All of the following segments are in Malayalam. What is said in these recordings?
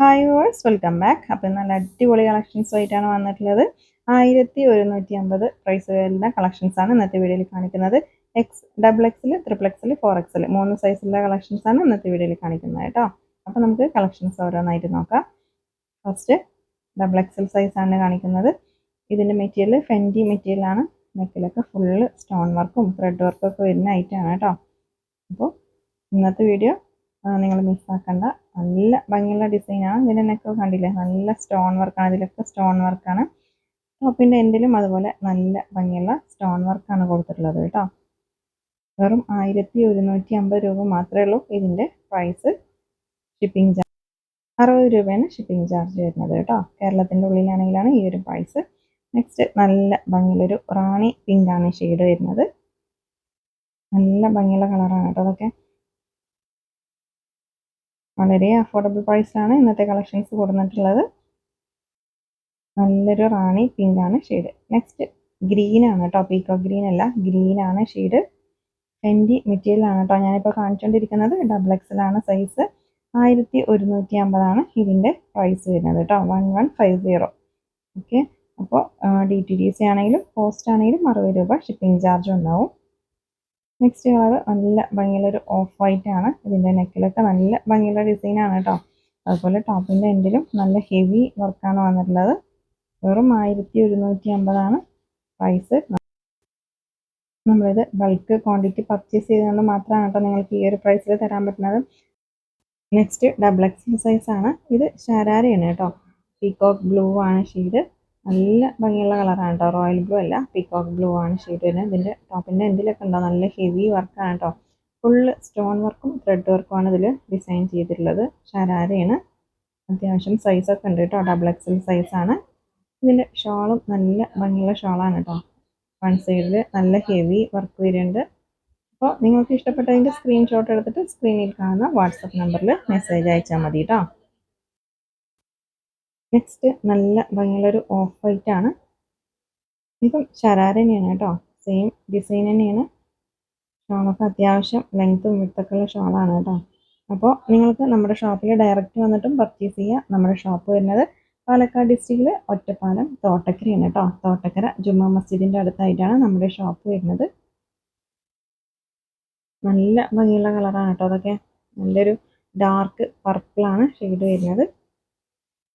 ഹായ് വേഴ്സ് വെൽക്കം ബാക്ക് അപ്പം നല്ല അടിപൊളി കളക്ഷൻസ് ആയിട്ടാണ് വന്നിട്ടുള്ളത്. ആയിരത്തി ഒരുന്നൂറ്റി അമ്പത് പ്രൈസ് വരുന്ന കളക്ഷൻസ് ആണ് ഇന്നത്തെ വീഡിയോയിൽ കാണിക്കുന്നത്. എക്സ് ഡബിൾ എക്സിൽ ട്രിപ്പിൾ എക്സിൽ ഫോർ എക്സിൽ മൂന്ന് സൈസിലുള്ള കളക്ഷൻസ് ആണ് ഇന്നത്തെ വീഡിയോയിൽ കാണിക്കുന്നത് കേട്ടോ. അപ്പോൾ നമുക്ക് കളക്ഷൻസ് ഓരോന്നായിട്ട് നോക്കാം. ഫസ്റ്റ് ഡബിൾ എക്സൽ സൈസ് ആണ് കാണിക്കുന്നത്. ഇതിന്റെ മെറ്റീരിയൽ ഫെന്റി മെറ്റീരിയലാണ് നെക്കിലൊക്കെ ഫുള്ള് സ്റ്റോൺ വർക്കും ത്രെഡ് വർക്കും ഒക്കെ വരുന്ന ഐറ്റമാണ് കേട്ടോ. അപ്പോൾ ഇന്നത്തെ വീഡിയോ നിങ്ങൾ മിസ്സാക്കണ്ട നല്ല ഭംഗിയുള്ള ഡിസൈനാണ് ഇതിന്റെ നെക്ക് കണ്ടില്ലേ? നല്ല സ്റ്റോൺ വർക്കാണ് ഇതിലൊക്കെ സ്റ്റോൺ വർക്കാണ് ടോപ്പിന്റെ എൻഡിലും അതുപോലെ നല്ല ഭംഗിയുള്ള സ്റ്റോൺ വർക്കാണ് കൊടുത്തിട്ടുള്ളത് കേട്ടോ. വെറും ആയിരത്തി ഒരുന്നൂറ്റി അമ്പത് രൂപ മാത്രമേ ഉള്ളൂ ഇതിന്റെ പ്രൈസ് ഷിപ്പിംഗ് ചാർജ് അറുപത് രൂപയാണ് ഷിപ്പിംഗ് ചാർജ് വരുന്നത് കേട്ടോ. കേരളത്തിന്റെ ഉള്ളിലാണെങ്കിലാണ് ഈ ഒരു പ്രൈസ് നെക്സ്റ്റ് നല്ല ഭംഗിയുള്ളൊരു റാണി പിങ്കാണ് ആണ് ഷെയ്ഡ് വരുന്നത്. നല്ല ഭംഗിയുള്ള കളറാണ് കേട്ടോ അതൊക്കെ. വളരെ അഫോർഡബിൾ പ്രൈസിലാണ് ഇന്നത്തെ കളക്ഷൻസ് കൊടുത്തിട്ടുള്ളത്. നല്ലൊരു റാണി പിങ്ക് ആണ് ഷെയ്ഡ് നെക്സ്റ്റ് ഗ്രീൻ ആണ് കേട്ടോ പീക്കോ ഗ്രീൻ അല്ല. ഗ്രീൻ ആണ് ഷെയ്ഡ് ഫെൻഡി മെറ്റീരിയലാണ് കേട്ടോ ഞാനിപ്പോൾ കാണിച്ചുകൊണ്ടിരിക്കുന്നത് ഡബിൾ എക്സലാണ് ആണ് സൈസ് ആയിരത്തി ഒരുന്നൂറ്റി അമ്പതാണ് ഇതിന്റെ പ്രൈസ് വരുന്നത് കേട്ടോ one one five zero okay അപ്പോൾ ഡി ടി ഡി സി ആണെങ്കിലും പോസ്റ്റ് ആണെങ്കിലും അറുപത് രൂപ ഷിപ്പിംഗ് ചാർജ് ഉണ്ടാവും. നെക്സ്റ്റ് കളർ നല്ല ഭംഗിയുള്ളൊരു ഓഫ് വൈറ്റ് ആണ്. ഇതിന്റെ നെക്കിലൊക്കെ നല്ല ഭംഗിയുള്ള ഡിസൈനാണ് കേട്ടോ അതുപോലെ ടോപ്പിന്റെ എൻഡിലും നല്ല ഹെവി വർക്കാണ് വന്നിട്ടുള്ളത്. വെറും ആയിരത്തി ഒരുന്നൂറ്റി അമ്പതാണ് പ്രൈസ് നമ്മളിത് ബൾക്ക് ക്വാണ്ടിറ്റി പർച്ചേസ് ചെയ്തുകൊണ്ട് മാത്രമാണ് കേട്ടോ നിങ്ങൾക്ക് ഈ ഒരു പ്രൈസിൽ തരാൻ പറ്റുന്നത്. നെക്സ്റ്റ് ഡബിൾ എക്സൽ സൈസ് ആണ്. ഇത് ഷരാരയാണ് കേട്ടോ പീകോക്ക് ബ്ലൂ ആണ് ഷെയ്ഡ് നല്ല ഭംഗിയുള്ള കളറാണ് കേട്ടോ റോയൽ ബ്ലൂ അല്ല പീകോക്ക് ബ്ലൂ ആണ് ഷെയ്ഡ് വരുന്നത്. ഇതിന്റെ ടോപ്പിന്റെ എന്തിലൊക്കെ ഉണ്ടോ? നല്ല ഹെവി വർക്കാണ് കേട്ടോ ഫുള്ള് സ്റ്റോൺ വർക്കും ത്രെഡ് വർക്കുമാണ് ഇതിൽ ഡിസൈൻ ചെയ്തിട്ടുള്ളത്. ഷരാരയാണ് അത്യാവശ്യം സൈസൊക്കെ ഉണ്ട് കേട്ടോ ഡബിൾ എക്സൽ സൈസാണ് ഇതിന്റെ ഷോളും നല്ല ഭംഗിയുള്ള ഷോളാണ് കേട്ടോ വൺ സൈഡിൽ നല്ല ഹെവി വർക്ക് വരുന്നുണ്ട്. അപ്പോൾ നിങ്ങൾക്ക് ഇഷ്ടപ്പെട്ടതിന്റെ സ്ക്രീൻഷോട്ട് എടുത്തിട്ട് സ്ക്രീനിൽ കാണുന്ന വാട്സപ്പ് നമ്പറിൽ മെസ്സേജ് അയച്ചാൽ മതി കേട്ടോ നെക്സ്റ്റ് നല്ല ഭംഗിയുള്ളൊരു ഓഫ് വൈറ്റ് ആണ്. ഇതും ശരാര തന്നെയാണ് കേട്ടോ. സെയിം ഡിസൈൻ തന്നെയാണ്. ഷോളൊക്കെ അത്യാവശ്യം ലെങ്ത്തും വിട്ടൊക്കെ ഉള്ള ഷോളാണ് കേട്ടോ. അപ്പോൾ നിങ്ങൾക്ക് നമ്മുടെ ഷോപ്പിൽ ഡയറക്റ്റ് വന്നിട്ടും പർച്ചേസ് ചെയ്യാം നമ്മുടെ ഷോപ്പ് വരുന്നത് പാലക്കാട് ഡിസ്ട്രിക്റ്റിൽ ഒറ്റപ്പാലം തോട്ടക്കരയാണ് കേട്ടോ. തോട്ടക്കര ജുമാ മസ്ജിദിന്റെ അടുത്തായിട്ടാണ് നമ്മുടെ ഷോപ്പ് വരുന്നത്. നല്ല ഭംഗിയുള്ള കളറാണ് കേട്ടോ അതൊക്കെ. നല്ലൊരു ഡാർക്ക് പർപ്പിളാണ് ഷെയ്ഡ് വരുന്നത്.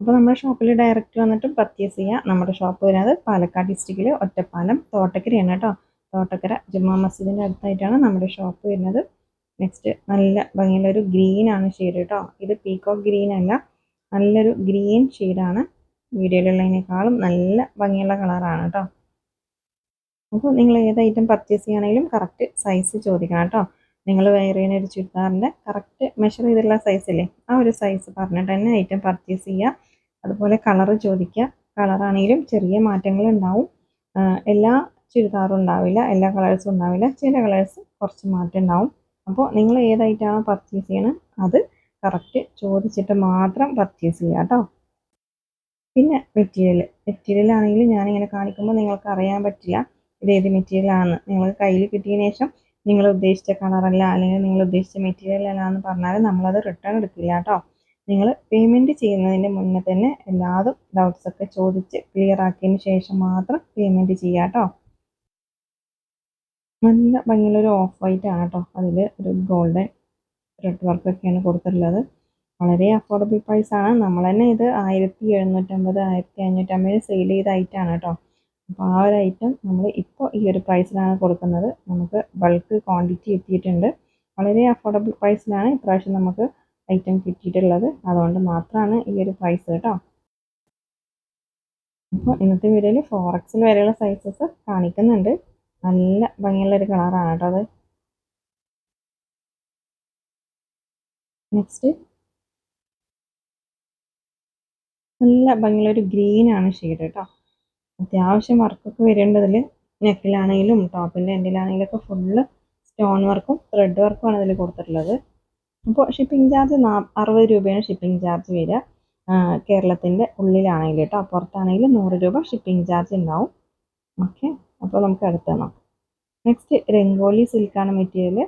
അപ്പോൾ നമ്മുടെ ഷോപ്പിൽ ഡയറക്റ്റ് വന്നിട്ട് പർച്ചേസ് ചെയ്യാം. നമ്മുടെ ഷോപ്പ് വരുന്നത് പാലക്കാട് ഡിസ്ട്രിക്റ്റിൽ ഒറ്റപ്പാലം തോട്ടക്കരയാണ് കേട്ടോ. തോട്ടക്കര ജുമാ മസ്ജിദിന്റെ അടുത്തായിട്ടാണ് നമ്മുടെ ഷോപ്പ് വരുന്നത്. നെക്സ്റ്റ് നല്ല ഭംഗിയുള്ളൊരു ഗ്രീൻ ആണ് ഷെയ്ഡ് കേട്ടോ. ഇത് പീക്കോക്ക് ഗ്രീൻ അല്ല. നല്ലൊരു ഗ്രീൻ ഷെയ്ഡാണ് വീഡിയോയിലുള്ളതിനേക്കാളും നല്ല ഭംഗിയുള്ള കളറാണ് കേട്ടോ. അപ്പോൾ നിങ്ങൾ ഏത് ഐറ്റം പർച്ചേസ് ചെയ്യുകയാണെങ്കിലും കറക്റ്റ് സൈസ് ചോദിക്കണം കേട്ടോ. നിങ്ങൾ വെയർ ചെയ്യുന്ന ഒരു ചുരിദാറിന്റെ കറക്റ്റ് മെഷർ ചെയ്തിട്ടുള്ള സൈസ് അല്ലേ? ആ ഒരു സൈസ് പറഞ്ഞിട്ട് തന്നെ ഐറ്റം പർച്ചേസ് ചെയ്യുക അതുപോലെ കളറ് ചോദിക്കുക കളറാണെങ്കിലും ചെറിയ മാറ്റങ്ങൾ ഉണ്ടാവും. എല്ലാ ചുരിദാറും ഉണ്ടാവില്ല എല്ലാ കളേഴ്സും ഉണ്ടാവില്ല. ചില കളേഴ്സ് കുറച്ച് മാറ്റം ഉണ്ടാവും. അപ്പോൾ നിങ്ങൾ ഏതായിട്ടാണോ പർച്ചേസ് ചെയ്യണത് അത് കറക്റ്റ് ചോദിച്ചിട്ട് മാത്രം പർച്ചേസ് ചെയ്യുക കേട്ടോ. പിന്നെ മെറ്റീരിയൽ മെറ്റീരിയൽ ആണെങ്കിൽ ഞാനിങ്ങനെ കാണിക്കുമ്പോൾ നിങ്ങൾക്ക് അറിയാൻ പറ്റില്ല ഇത് ഏത് മെറ്റീരിയൽ ആണെന്ന് നിങ്ങൾ കയ്യിൽ കിട്ടിയതിന് ശേഷം നിങ്ങൾ ഉദ്ദേശിച്ച കളറല്ല അല്ലെങ്കിൽ നിങ്ങൾ ഉദ്ദേശിച്ച മെറ്റീരിയൽ അല്ല എന്ന് പറഞ്ഞാൽ നമ്മളത് റിട്ടേൺ എടുക്കില്ല കേട്ടോ. നിങ്ങൾ പേയ്മെന്റ് ചെയ്യുന്നതിന് മുന്നേ തന്നെ എല്ലാതും ഡൗട്ട്സൊക്കെ ചോദിച്ച് ക്ലിയർ ആക്കിയതിന് ശേഷം മാത്രം പേയ്മെന്റ് ചെയ്യുക കേട്ടോ. നല്ല ഭംഗിയുള്ളൊരു ഓഫ് വൈറ്റ് ആണ് കേട്ടോ. അതിൽ ഒരു ഗോൾഡൻ ത്രെഡ് വർക്കൊക്കെയാണ് കൊടുത്തിട്ടുള്ളത്. വളരെ അഫോർഡബിൾ പ്രൈസ് ആണ്. നമ്മൾ തന്നെ ഇത് ആയിരത്തി എഴുന്നൂറ്റമ്പത് ആയിരത്തി അഞ്ഞൂറ്റമ്പത് സെയിൽ ചെയ്ത ഐറ്റമാണ് കേട്ടോ. അപ്പോൾ ആ ഒരു ഐറ്റം നമ്മൾ ഇപ്പോൾ ഈ ഒരു പ്രൈസിലാണ് കൊടുക്കുന്നത്. നമുക്ക് ബൾക്ക് ക്വാണ്ടിറ്റി എത്തിയിട്ടുണ്ട്. വളരെ അഫോർഡബിൾ പ്രൈസിലാണ് ഇപ്രാവശ്യം നമുക്ക് ഐറ്റം കിട്ടിയിട്ടുള്ളത്. അതുകൊണ്ട് മാത്രമാണ് ഈ ഒരു പ്രൈസ് കേട്ടോ. അപ്പോൾ ഇന്നത്തെ വീഡിയോയിൽ ഫോർ എക്സിൽ വരെയുള്ള സൈസസ് കാണിക്കുന്നുണ്ട്. നല്ല ഭംഗിയുള്ളൊരു കളറാണ് കേട്ടോ അത്. നെക്സ്റ്റ് നല്ല ഭംഗിയുള്ളൊരു ഗ്രീൻ ആണ് ഷെയ്ഡ് കേട്ടോ. അത്യാവശ്യം വർക്കൊക്കെ വരേണ്ടതിൽ നെക്കിലാണെങ്കിലും ടോപ്പിന്റെ എൻഡിലാണെങ്കിലും ഒക്കെ ഫുള്ള് സ്റ്റോൺ വർക്കും ത്രെഡ് വർക്കുമാണ് ഇതിൽ കൊടുത്തിട്ടുള്ളത്. അപ്പോൾ ഷിപ്പിംഗ് ചാർജ് നാ അറുപത് രൂപയാണ് ഷിപ്പിംഗ് ചാർജ് വരിക. കേരളത്തിന്റെ ഉള്ളിലാണെങ്കിൽ കേട്ടോ പുറത്താണെങ്കിൽ നൂറ് രൂപ ഷിപ്പിംഗ് ചാർജ് ഉണ്ടാവും ഓക്കെ. അപ്പോൾ നമുക്ക് അടുത്ത നോക്കാം. നെക്സ്റ്റ് രംഗോലി സിൽക്കാണ് മെറ്റീരിയൽ.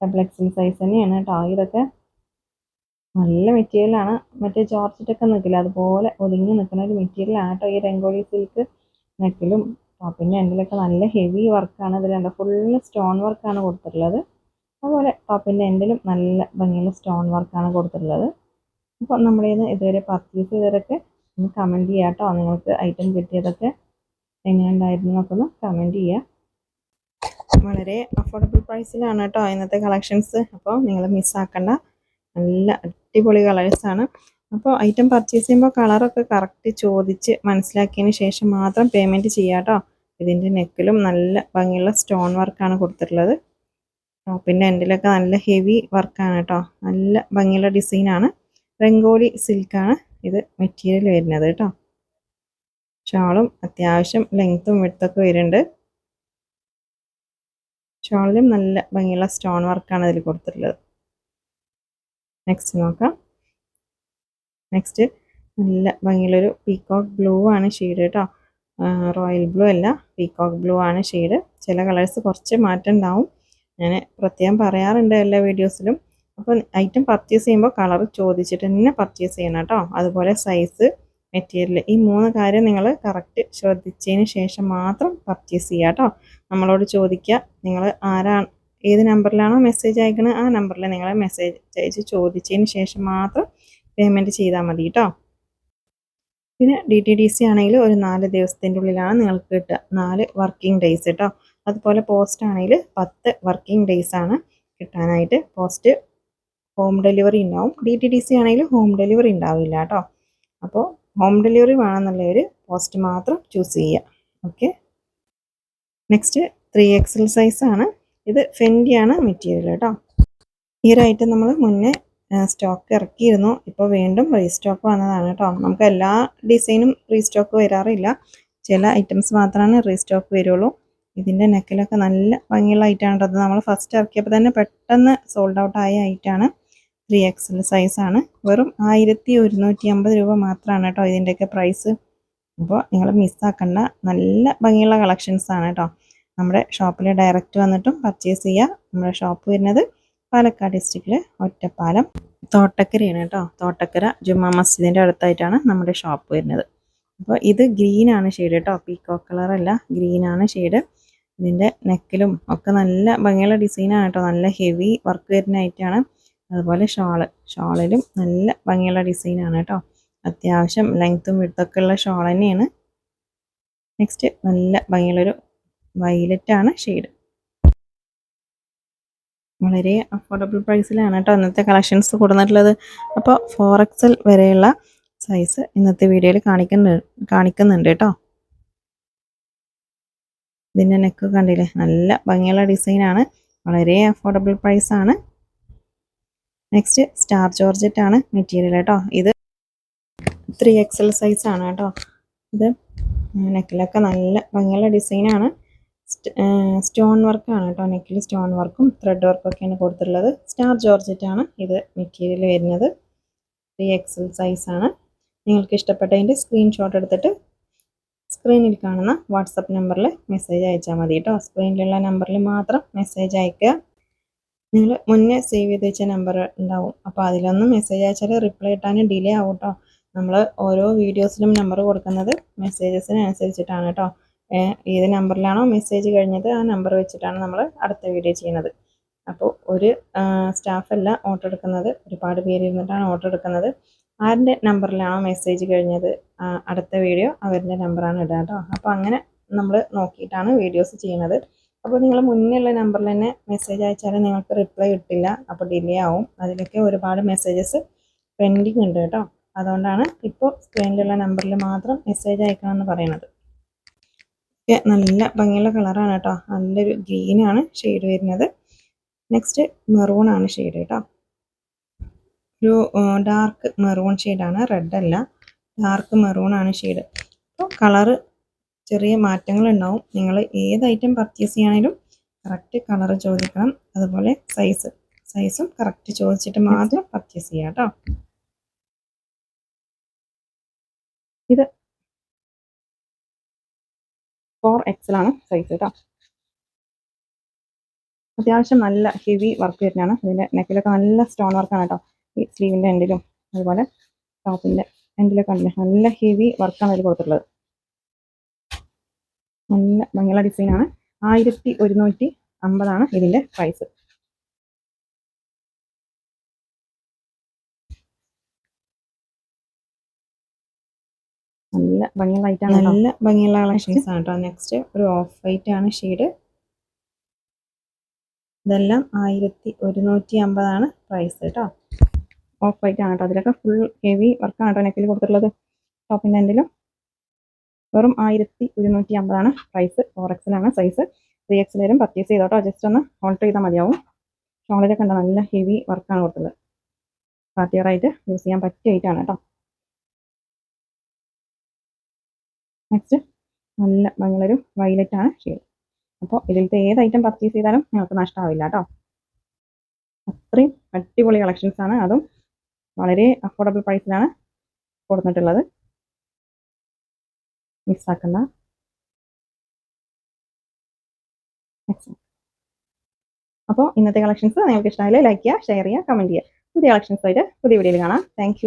ഡബിൾ സൈസ് തന്നെയാണ് കേട്ടോ ഇതൊക്കെ നല്ല മെറ്റീരിയലാണ് മറ്റേ ജോർജറ്റൊക്കെ നിൽക്കില്ല അതുപോലെ ഒതുങ്ങി നിൽക്കുന്ന ഒരു മെറ്റീരിയലാണ് കേട്ടോ ഈ രംഗോലി സിൽക്ക് നെക്കിലും. ടോപ്പിന്റെ എൻഡിലൊക്കെ നല്ല ഹെവി വർക്കാണ് ഇതിൽ കണ്ടോ ഫുള്ള് സ്റ്റോൺ വർക്കാണ് കൊടുത്തിട്ടുള്ളത്. അതുപോലെ ടോപ്പിന്റെ എൻഡിലും നല്ല ഭംഗിയുള്ള സ്റ്റോൺ വർക്കാണ് കൊടുത്തിട്ടുള്ളത്. അപ്പോൾ നമ്മുടെ നിന്ന് ഇതുവരെ പർച്ചേസ് ചെയ്തവരൊക്കെ ഒന്ന് കമന്റ് ചെയ്യാം കേട്ടോ നിങ്ങൾക്ക് ഐറ്റം കിട്ടിയതൊക്കെ എങ്ങനെ ഉണ്ടായിരുന്നു എന്നൊക്കെ ഒന്ന് കമന്റ് ചെയ്യുക വളരെ അഫോർഡബിൾ പ്രൈസിലാണ് കേട്ടോ ഇന്നത്തെ കളക്ഷൻസ് അപ്പോൾ നിങ്ങൾ മിസ്സാക്കണ്ട നല്ല അടിപൊളി കളേഴ്സാണ് അപ്പോൾ ഐറ്റം പർച്ചേസ് ചെയ്യുമ്പോൾ കളറൊക്കെ കറക്റ്റ് ചോദിച്ച് മനസ്സിലാക്കിയതിന് ശേഷം മാത്രം പേയ്മെന്റ് ചെയ്യാം കേട്ടോ ഇതിന്റെ നെക്കിലും നല്ല ഭംഗിയുള്ള സ്റ്റോൺ വർക്കാണ് കൊടുത്തിട്ടുള്ളത്. ടോപ്പിന്റെ എൻഡിലൊക്കെ നല്ല ഹെവി വർക്കാണ് കേട്ടോ നല്ല ഭംഗിയുള്ള ഡിസൈനാണ് റംഗോലി സിൽക്കാണ് ഇത് മെറ്റീരിയൽ വരുന്നത് കേട്ടോ ഷാളും അത്യാവശ്യം ലെങ്ത്തും വിടുത്തൊക്കെ വരുന്നുണ്ട്. ഷാളിലും നല്ല ഭംഗിയുള്ള സ്റ്റോൺ വർക്കാണ് ഇതിൽ കൊടുത്തിട്ടുള്ളത്. നെക്സ്റ്റ് നോക്കാം. നെക്സ്റ്റ് നല്ല ഭംഗിയുള്ളൊരു പീക്കോക്ക് ബ്ലൂ ആണ് ഷെയ്ഡ് കേട്ടോ റോയൽ ബ്ലൂ അല്ല പീക്കോക്ക് ബ്ലൂ ആണ് ഷെയ്ഡ് ചില കളേഴ്സ് കുറച്ച് മാറ്റം ഉണ്ടാവും. ഞാൻ പ്രത്യേകം പറയാറുണ്ട് എല്ലാ വീഡിയോസിലും. അപ്പോൾ ഐറ്റം പർച്ചേസ് ചെയ്യുമ്പോൾ കളർ ചോദിച്ചിട്ട് തന്നെ പർച്ചേസ് ചെയ്യണം കേട്ടോ. അതുപോലെ സൈസ് മെറ്റീരിയൽ ഈ മൂന്ന് കാര്യം നിങ്ങൾ കറക്റ്റ് ശ്രദ്ധിച്ചതിന് ശേഷം മാത്രം പർച്ചേസ് ചെയ്യുക കേട്ടോ. നമ്മളോട് ചോദിക്കുക നിങ്ങൾ ആരാണ് ഏത് നമ്പറിലാണോ മെസ്സേജ് അയക്കുന്നത് ആ നമ്പറിൽ നിങ്ങൾ മെസ്സേജ് അയച്ച് ചോദിച്ചതിന് ശേഷം മാത്രം പേയ്മെന്റ് ചെയ്താൽ മതി കേട്ടോ. പിന്നെ ഡി ടി ഡി സി ആണെങ്കിൽ ഒരു നാല് ദിവസത്തിന്റെ ഉള്ളിലാണ് നിങ്ങൾക്ക് കിട്ടുക. നാല് വർക്കിംഗ് ഡേയ്സ് കേട്ടോ. അതുപോലെ പോസ്റ്റ് ആണെങ്കിൽ പത്ത് വർക്കിംഗ് ഡേയ്സ് ആണ് കിട്ടാനായിട്ട്. പോസ്റ്റ് ഹോം ഡെലിവറി ഉണ്ടാവും. ഡി ടി ഡി സി ആണെങ്കിൽ ഹോം ഡെലിവറി ഉണ്ടാവില്ല കേട്ടോ. അപ്പോൾ ഹോം ഡെലിവറി വേണമെന്നുള്ളവർ പോസ്റ്റ് മാത്രം ചൂസ് ചെയ്യുക. ഓക്കെ നെക്സ്റ്റ് ത്രീ എക്സൽ ആണ്. ഇത് ഫെൻഡിയാണ് മെറ്റീരിയൽ കേട്ടോ. ഈ ഒരു ഐറ്റം നമ്മൾ മുന്നേ സ്റ്റോക്ക് ഇറക്കിയിരുന്നു. ഇപ്പോൾ വീണ്ടും റീസ്റ്റോക്ക് വന്നതാണ് കേട്ടോ. നമുക്ക് എല്ലാ ഡിസൈനും റീസ്റ്റോക്ക് വരാറില്ല. ചില ഐറ്റംസ് മാത്രമാണ് റീസ്റ്റോക്ക് വരുള്ളൂ. ഇതിന്റെ നെക്കിലൊക്കെ നല്ല ഭംഗിയുള്ള ഐറ്റമാണ് അത് നമ്മൾ ഫസ്റ്റ് ഇറക്കിയപ്പോൾ തന്നെ പെട്ടെന്ന് സോൾഡ് ഔട്ട് ആയ ഐറ്റാണ് ത്രീ എക്സൽ സൈസാണ് വെറും ആയിരത്തി ഒരുന്നൂറ്റി അമ്പത് രൂപ മാത്രമാണ് കേട്ടോ ഇതിന്റെയൊക്കെ പ്രൈസ് അപ്പോൾ നിങ്ങൾ മിസ്സാക്കണ്ട നല്ല ഭംഗിയുള്ള കളക്ഷൻസാണ് കേട്ടോ. നമ്മുടെ ഷോപ്പിൽ ഡയറക്റ്റ് വന്നിട്ടും പർച്ചേസ് ചെയ്യുക നമ്മുടെ ഷോപ്പ് വരുന്നത് പാലക്കാട് ഡിസ്ട്രിക്റ്റിൽ ഒറ്റപ്പാലം. തോട്ടക്കരയാണ് കേട്ടോ. തോട്ടക്കര ജുമാ മസ്ജിദിന്റെ അടുത്തായിട്ടാണ് നമ്മുടെ ഷോപ്പ് വരുന്നത്. അപ്പോൾ ഇത് ഗ്രീനാണ് ഷെയ്ഡ് കേട്ടോ. പീക്കോ കളറല്ല ഗ്രീനാണ് ഷെയ്ഡ് ഇതിന്റെ നെക്കിലും ഒക്കെ നല്ല ഭംഗിയുള്ള ഡിസൈനാണ് കേട്ടോ നല്ല ഹെവി വർക്ക് വരുന്ന ഐറ്റമാണ് അതുപോലെ ഷാൾ ഷാളിലും നല്ല ഭംഗിയുള്ള ഡിസൈനാണ് കേട്ടോ അത്യാവശ്യം ലെങ്ത്തും വിടുത്തൊക്കെ ഉള്ള ഷാൾ തന്നെയാണ്. നെക്സ്റ്റ് നല്ല ഭംഗിയുള്ളൊരു വൈലറ്റ് ആണ് ഷെയ്ഡ് വളരെ അഫോർഡബിൾ പ്രൈസിലാണ് കേട്ടോ ഇന്നത്തെ കളക്ഷൻസ് കൊടുത്തിട്ടുള്ളത് അപ്പോൾ ഫോർ എക്സൽ വരെയുള്ള സൈസ് ഇന്നത്തെ വീഡിയോയിൽ കാണിക്കുന്നുണ്ട് കാണിക്കുന്നുണ്ട് കേട്ടോ ഇതിന്റെ നെക്ക് കണ്ടില്ലേ? നല്ല ഭംഗിയുള്ള ഡിസൈനാണ് വളരെ അഫോർഡബിൾ പ്രൈസാണ് നെക്സ്റ്റ് സ്റ്റാർ ജോർജറ്റ് ആണ് മെറ്റീരിയൽ കേട്ടോ ഇത് ത്രീ എക്സൽ സൈസ് ആണ് കേട്ടോ. ഇത് നെക്കിലൊക്കെ നല്ല ഭംഗിയുള്ള ഡിസൈനാണ് സ്റ്റോൺ വർക്കാണ് കേട്ടോ. നെക്കിൽ സ്റ്റോൺ വർക്കും ത്രെഡ് വർക്കും ഒക്കെയാണ് കൊടുത്തിട്ടുള്ളത്. സ്റ്റാർ ജോർജറ്റ് ആണ് ഇത് മെറ്റീരിയൽ വരുന്നത്. ത്രീ എക്സൽ സൈസ് ആണ്. നിങ്ങൾക്ക് ഇഷ്ടപ്പെട്ടതിന്റെ സ്ക്രീൻഷോട്ട് എടുത്തിട്ട് സ്ക്രീനിൽ കാണുന്ന വാട്സപ്പ് നമ്പറിൽ മെസ്സേജ് അയച്ചാൽ മതി കേട്ടോ സ്ക്രീനിലുള്ള നമ്പറിൽ മാത്രം മെസ്സേജ് അയക്കുക. നിങ്ങൾ മുന്നേ സേവ് ചെയ്ത് വെച്ച നമ്പർ ഉണ്ടാവും. അപ്പോൾ അതിലൊന്നും മെസ്സേജ് അയച്ചാൽ റിപ്ലൈ കിട്ടാൻ ഡിലേ ആവും കേട്ടോ നമ്മൾ ഓരോ വീഡിയോസിലും നമ്പർ കൊടുക്കുന്നത് മെസ്സേജസിനനുസരിച്ചിട്ടാണ് കേട്ടോ ഏത് നമ്പറിലാണോ മെസ്സേജ് കഴിഞ്ഞത് ആ നമ്പർ വെച്ചിട്ടാണ് നമ്മൾ അടുത്ത വീഡിയോ ചെയ്യുന്നത്. അപ്പോൾ ഒരു സ്റ്റാഫല്ല ഓട്ടോ എടുക്കുന്നത്. ഒരുപാട് പേര് ഇരുന്നിട്ടാണ് ഓർഡർ എടുക്കുന്നത്. ആരുടെ നമ്പറിലാണോ മെസ്സേജ് കഴിഞ്ഞത്? അടുത്ത വീഡിയോ അവരുടെ നമ്പറാണ് ഇടുക കേട്ടോ അപ്പോൾ അങ്ങനെ നമ്മൾ നോക്കിയിട്ടാണ് വീഡിയോസ് ചെയ്യുന്നത്. അപ്പോൾ നിങ്ങൾ മുന്നേ ഉള്ള നമ്പറിൽ തന്നെ മെസ്സേജ് അയച്ചാൽ നിങ്ങൾക്ക് റിപ്ലൈ കിട്ടില്ല. അപ്പോൾ ഡിലേ ആവും. അതിലൊക്കെ ഒരുപാട് മെസ്സേജസ് പെൻഡിങ് ഉണ്ട് കേട്ടോ അതുകൊണ്ടാണ് ഇപ്പോൾ സ്ക്രീനിലുള്ള നമ്പറിൽ മാത്രം മെസ്സേജ് അയക്കണം എന്ന് പറയുന്നത്. നല്ല ഭംഗിയുള്ള കളറാണ് കേട്ടോ നല്ലൊരു ഗ്രീനാണ് ഷെയ്ഡ് വരുന്നത്. നെക്സ്റ്റ് മെറൂൺ ആണ് ഷെയ്ഡ് കേട്ടോ ഒരു ഡാർക്ക് മെറൂൺ ഷെയ്ഡാണ് റെഡ് അല്ല. ഡാർക്ക് മെറൂൺ ആണ് ഷെയ്ഡ് അപ്പോൾ കളറ് ചെറിയ മാറ്റങ്ങൾ ഉണ്ടാവും നിങ്ങൾ ഏത് ഐറ്റം പർച്ചേസ് ചെയ്യണമെങ്കിലും കറക്റ്റ് കളർ ചോദിക്കണം. അതുപോലെ സൈസ് സൈസും കറക്റ്റ് ചോദിച്ചിട്ട് മാത്രം പർച്ചേസ് ചെയ്യാം കേട്ടോ. ഇത് ഫോർ ആണ് സൈസ് കേട്ടോ. അത്യാവശ്യം നല്ല ഹെവി വർക്ക് വരുന്നതാണ്. ഇതിന്റെ നെക്കിലൊക്കെ നല്ല സ്റ്റോൺ വർക്കാണ് കേട്ടോ. ഈ സ്ലീവിന്റെ എൻഡിലും അതുപോലെ ടോപ്പിന്റെ എൻഡിലൊക്കെ കണ്ടില്ലേ? നല്ല ഹെവി വർക്കാണ് അതിൽ കൊടുത്തിട്ടുള്ളത്. നല്ല ഭംഗിയുള്ള ഡിസൈനാണ് ആയിരത്തി ഒരുന്നൂറ്റി അമ്പതാണ് ഇതിന്റെ പ്രൈസ് നല്ല ഭംഗിയുള്ള ഐറ്റാണ് നല്ല ഭംഗിയുള്ള കളക്ഷൻസ് ആണ് കേട്ടോ നെക്സ്റ്റ് ഒരു ഓഫ് വൈറ്റ് ആണ് ഷെയ്ഡ് ഇതെല്ലാം ആയിരത്തി ഒരുന്നൂറ്റി അമ്പതാണ് പ്രൈസ് കേട്ടോ ഓഫ് വൈറ്റ് ആണ് കേട്ടോ അതിലൊക്കെ ഫുൾ ഹെവി വർക്കാണ് കേട്ടോ നെക്കിൽ കൊടുത്തിട്ടുള്ളത്. ടോപ്പിന്റെ എൻഡിലും വെറും ആയിരത്തി ഒരുന്നൂറ്റി അമ്പതാണ് പ്രൈസ് ഫോർ എക്സിലാണ് സൈസ് ത്രീ എക്സിലും പർച്ചേസ് ചെയ്തോട്ടോ. ജസ്റ്റ് ഒന്ന് ഓൾട്ടർ ചെയ്താൽ മതിയാവും. ഷോളിലൊക്കെ ഉണ്ടോ നല്ല ഹെവി വർക്കാണ് കൊടുത്തത്. പാർട്ടി ആയിട്ട് യൂസ് ചെയ്യാൻ പറ്റിയ ഐറ്റാണ് കേട്ടോ നെക്സ്റ്റ് നല്ല ഭംഗിയുള്ളൊരു വൈലറ്റ് ആണ് ഷെയ്ഡ് അപ്പോൾ ഇതിലത്തെ ഏത് ഐറ്റം പർച്ചേസ് ചെയ്താലും നിങ്ങൾക്ക് നഷ്ടമാവില്ല കേട്ടോ അത്രയും അടിപൊളി കളക്ഷൻസ് ആണ്. അതും വളരെ അഫോർഡബിൾ പ്രൈസിലാണ് കൊടുത്തിട്ടുള്ളത്. മിസ്സാക്കുന്ന അപ്പോൾ ഇന്നത്തെ കളക്ഷൻസ് നിങ്ങൾക്ക് ഇഷ്ടമായാലും ലൈക്ക് ചെയ്യുക ഷെയർ ചെയ്യുക കമന്റ് ചെയ്യുക. പുതിയ കളക്ഷൻസ് ആയിട്ട് പുതിയ വീഡിയോയിൽ കാണാം. താങ്ക്